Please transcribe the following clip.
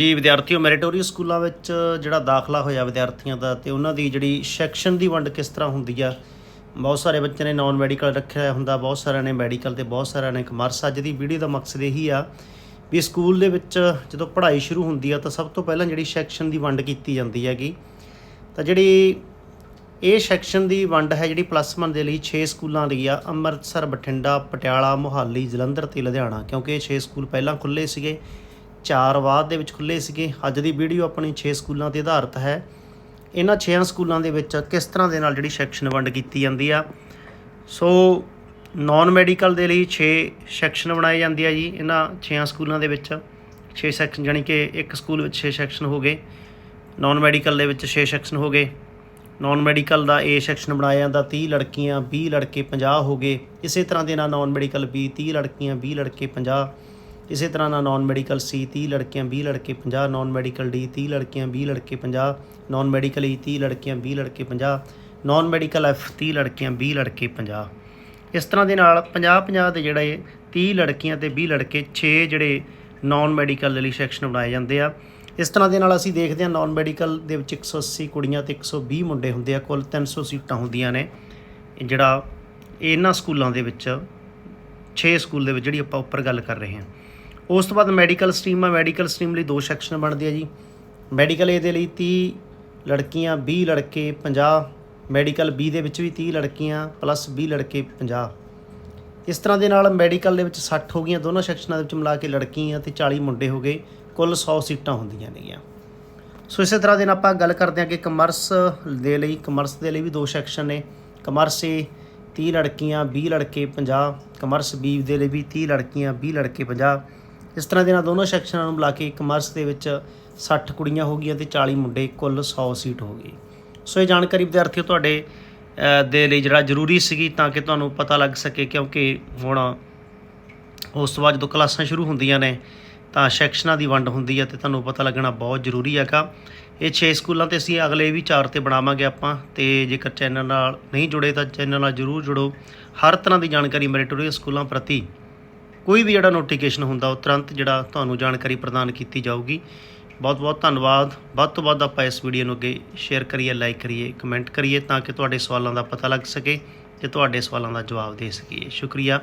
ਜੀ, ਵਿਦਿਆਰਥੀਓ, ਮੈਰੀਟੋਰੀਅਸ ਸਕੂਲਾਂ ਵਿੱਚ ਜਿਹੜਾ ਦਾਖਲਾ ਹੋਇਆ ਵਿਦਿਆਰਥੀਆਂ ਦਾ ਤੇ ਉਹਨਾਂ ਦੀ ਜਿਹੜੀ ਸੈਕਸ਼ਨ ਦੀ ਵੰਡ ਕਿਸ ਤਰ੍ਹਾਂ ਹੁੰਦੀ ਆ, ਬਹੁਤ ਸਾਰੇ ਬੱਚਿਆਂ ਨੇ ਨਾਨ ਮੈਡੀਕਲ ਰੱਖਿਆ ਹੁੰਦਾ, ਬਹੁਤ ਸਾਰਿਆਂ ਨੇ ਮੈਡੀਕਲ ਤੇ ਬਹੁਤ ਸਾਰਿਆਂ ਨੇ ਕਮਰਸ ਅੱਜ ਦੀ ਵੀਡੀਓ ਦਾ ਮਕਸਦ ਇਹੀ ਆ ਵੀ ਸਕੂਲ ਦੇ ਵਿੱਚ ਜਦੋਂ ਪੜ੍ਹਾਈ ਸ਼ੁਰੂ ਹੁੰਦੀ ਆ ਤਾਂ ਸਭ ਤੋਂ ਪਹਿਲਾਂ ਜਿਹੜੀ ਸੈਕਸ਼ਨ ਦੀ ਵੰਡ ਕੀਤੀ ਜਾਂਦੀ ਹੈਗੀ। ਤਾਂ ਜਿਹੜੀ ਇਹ ਸੈਕਸ਼ਨ ਦੀ ਵੰਡ ਹੈ ਜਿਹੜੀ ਪਲੱਸ 1 ਦੇ ਲਈ 6 ਸਕੂਲਾਂ ਲਈ ਆ, ਅੰਮ੍ਰਿਤਸਰ, ਬਠਿੰਡਾ, ਪਟਿਆਲਾ, ਮੁਹਾਲੀ, ਜਲੰਧਰ ਤੇ ਲੁਧਿਆਣਾ, ਕਿਉਂਕਿ ਇਹ 6 ਸਕੂਲ ਪਹਿਲਾਂ ਖੁੱਲੇ ਸੀਗੇ। ਚਾਰ ਬਾਅਦ ਦੇ ਵਿੱਚ ਖੁੱਲੇ ਸੀਗੇ। ਅੱਜ ਦੀ ਵੀਡੀਓ ਆਪਣੀ 6 ਸਕੂਲਾਂ ਤੇ ਆਧਾਰਿਤ ਹੈ। ਇਹਨਾਂ 6 ਸਕੂਲਾਂ ਦੇ ਵਿੱਚ ਕਿਸ ਤਰ੍ਹਾਂ ਦੇ ਨਾਲ ਜਿਹੜੀ ਸੈਕਸ਼ਨ ਵੰਡ ਕੀਤੀ ਜਾਂਦੀ ਆ? ਸੋ ਨਾਨ ਮੈਡੀਕਲ ਦੇ ਲਈ 6 ਸੈਕਸ਼ਨ ਬਣਾਏ ਜਾਂਦੇ ਆ ਜੀ ਇਹਨਾਂ 6 ਸਕੂਲਾਂ ਦੇ ਵਿੱਚ। 6 ਸੈਕਸ਼ਨ ਜਾਨੀ ਕਿ ਇੱਕ ਸਕੂਲ ਵਿੱਚ 6 ਸੈਕਸ਼ਨ ਹੋ ਗਏ। ਨਾਨ ਮੈਡੀਕਲ ਦੇ ਵਿੱਚ 6 ਸੈਕਸ਼ਨ ਹੋ ਗਏ। ਨਾਨ ਮੈਡੀਕਲ ਦਾ ਏ ਸੈਕਸ਼ਨ ਬਣਾਇਆ ਜਾਂਦਾ 30 ਲੜਕੀਆਂ 20 ਲੜਕੇ 50 ਹੋ ਗਏ। ਇਸੇ ਤਰ੍ਹਾਂ ਦੇ ਨਾਲ ਨਾਨ ਮੈਡੀਕਲ ਬੀ 30 ਲੜਕੀਆਂ 20 ਲੜਕੇ 50 ਇਸੇ ਤਰ੍ਹਾਂ ਨਾਲ ਨਾਨ ਮੈਡੀਕਲ ਸੀ 30 ਲੜਕੀਆਂ 20 ਲੜਕੇ 50 ਨਾਨ ਮੈਡੀਕਲ ਡੀ 30 ਲੜਕੀਆਂ 20 ਲੜਕੇ 50 ਨਾਨ ਮੈਡੀਕਲ ਈ 30 ਲੜਕੀਆਂ 20 ਲੜਕੇ 50 ਨਾਨ ਮੈਡੀਕਲ ਐਫ 30 ਲੜਕੀਆਂ 20 ਲੜਕੇ 50 ਇਸ ਤਰ੍ਹਾਂ ਦੇ ਨਾਲ 50 50 ਦੇ ਜਿਹੜੇ 30 ਲੜਕੀਆਂ ਤੇ 20 ਲੜਕੇ 6 ਜਿਹੜੇ ਨਾਨ ਮੈਡੀਕਲ ਲਈ ਸੈਕਸ਼ਨ ਬਣਾਏ ਜਾਂਦੇ ਆ। ਇਸ ਤਰ੍ਹਾਂ ਦੇ ਨਾਲ ਅਸੀਂ ਦੇਖਦੇ ਹਾਂ ਨਾਨ ਮੈਡੀਕਲ ਦੇ ਵਿੱਚ 180 ਕੁੜੀਆਂ ਤੇ 120 ਮੁੰਡੇ ਹੁੰਦੇ ਆ, ਕੁੱਲ 300 ਸੀਟਾਂ ਹੁੰਦੀਆਂ ਨੇ। ਜਿਹੜਾ ਇਹਨਾਂ ਸਕੂਲਾਂ ਦੇ ਵਿੱਚ 6 ਸਕੂਲ ਦੇ ਵਿੱਚ ਜਿਹੜੀ ਆਪਾਂ ਉੱਪਰ ਗੱਲ ਕਰ ਰਹੇ ਹਾਂ। ਉਸ ਤੋਂ ਬਾਅਦ ਮੈਡੀਕਲ ਸਟਰੀਮ ਆ ਮੈਡੀਕਲ ਸਟਰੀਮ ਲਈ ਦੋ ਸੈਕਸ਼ਨ ਬਣਦੇ ਆ ਜੀ। ਮੈਡੀਕਲ ਏ ਦੇ ਲਈ 30 ਲੜਕੀਆਂ 20 ਲੜਕੇ 50 ਮੈਡੀਕਲ ਬੀ ਦੇ ਵਿੱਚ ਵੀ 30 ਲੜਕੀਆਂ ਪਲੱਸ 20 ਲੜਕੇ 50 ਇਸ ਤਰ੍ਹਾਂ ਦੇ ਨਾਲ ਮੈਡੀਕਲ ਦੇ ਵਿੱਚ 60 ਹੋ ਗਈਆਂ। ਦੋਨੋਂ ਸੈਕਸ਼ਨਾਂ ਦੇ ਵਿੱਚ ਮਿਲਾ ਕੇ ਲੜਕੀਆਂ ਤੇ 40 ਮੁੰਡੇ ਹੋ ਗਏ। ਕੁੱਲ 100 ਸੀਟਾਂ ਹੁੰਦੀਆਂ ਨੇਗੀਆਂ। ਸੋ ਇਸੇ ਤਰ੍ਹਾਂ ਦੇ ਨਾਲ ਆਪਾਂ ਗੱਲ ਕਰਦੇ ਹਾਂ ਕਿ ਕਮਰਸ ਦੇ ਲਈ ਕਮਰਸ ਦੇ ਲਈ ਵੀ ਦੋ ਸੈਕਸ਼ਨ ਨੇ। ਕਮਰਸ ਏ 30 ਲੜਕੀਆਂ 20 ਲੜਕੇ 50 ਕਮਰਸ ਬੀ ਦੇ ਲਈ ਵੀ 30 ਲੜਕੀਆਂ 20 ਲੜਕੇ 50 ਇਸ ਤਰ੍ਹਾਂ ਦੇ ਨਾਲ ਦੋਨੋਂ ਸੈਕਸ਼ਨਾਂ ਨੂੰ ਮਿਲਾ ਕੇ ਕਮਰਸ ਦੇ ਵਿੱਚ 60 ਕੁੜੀਆਂ ਹੋ ਗਈਆਂ ਤੇ 40 ਮੁੰਡੇ, ਕੁੱਲ 100 ਸੀਟ ਹੋ ਗਈ। ਸੋ ਇਹ ਜਾਣਕਾਰੀ ਵਿਦਿਆਰਥੀਓ ਤੁਹਾਡੇ ਦੇ ਲਈ ਜਿਹੜਾ ਜ਼ਰੂਰੀ ਸੀਗੀ ਤਾਂ ਕਿ ਤੁਹਾਨੂੰ ਪਤਾ ਲੱਗ ਸਕੇ ਕਿਉਂਕਿ ਹੁਣ ਉਸ ਤੋਂ ਬਾਅਦ ਜਦੋਂ ਕਲਾਸਾਂ ਸ਼ੁਰੂ ਹੁੰਦੀਆਂ ਨੇ ਤਾਂ ਸੈਕਸ਼ਨਾਂ ਦੀ ਵੰਡ ਹੁੰਦੀ ਹੈ ਤੇ ਤੁਹਾਨੂੰ ਪਤਾ ਲੱਗਣਾ ਬਹੁਤ ਜ਼ਰੂਰੀ ਹੈਗਾ। ਇਹ 6 ਸਕੂਲਾਂ ਤੇ ਅਸੀਂ ਅਗਲੇ ਵੀ ਚਾਰ ਤੇ ਬਣਾਵਾਂਗੇ ਆਪਾਂ ਤੇ ਜੇਕਰ ਚੈਨਲ ਨਾਲ ਨਹੀਂ ਜੁੜੇ ਤਾਂ ਚੈਨਲ ਨਾਲ ਜਰੂਰ ਜੁੜੋ। ਹਰ ਤਰ੍ਹਾਂ ਦੀ ਜਾਣਕਾਰੀ ਮੈਰੀਟੋਰੀਅਲ ਸਕੂਲਾਂ ਪ੍ਰਤੀ ਕੋਈ ਵੀ ਜਿਹੜਾ ਨੋਟੀਫਿਕੇਸ਼ਨ ਹੁੰਦਾ, ਉਹ ਤੁਰੰਤ ਜਿਹੜਾ ਤੁਹਾਨੂੰ ਜਾਣਕਾਰੀ ਪ੍ਰਦਾਨ ਕੀਤੀ ਜਾਊਗੀ। ਬਹੁਤ ਬਹੁਤ ਧੰਨਵਾਦ। ਵੱਧ ਤੋਂ ਵੱਧ ਆਪਾਂ ਇਸ ਵੀਡੀਓ ਨੂੰ ਅੱਗੇ ਸ਼ੇਅਰ ਕਰੀਏ ਲਾਈਕ ਕਰੀਏ ਕਮੈਂਟ ਕਰੀਏ ਤਾਂ ਕਿ ਤੁਹਾਡੇ ਸਵਾਲਾਂ ਦਾ ਪਤਾ ਲੱਗ ਸਕੇ ਤੇ ਤੁਹਾਡੇ ਸਵਾਲਾਂ ਦਾ ਜਵਾਬ ਦੇ ਸਕੀਏ। ਸ਼ੁਕਰੀਆ।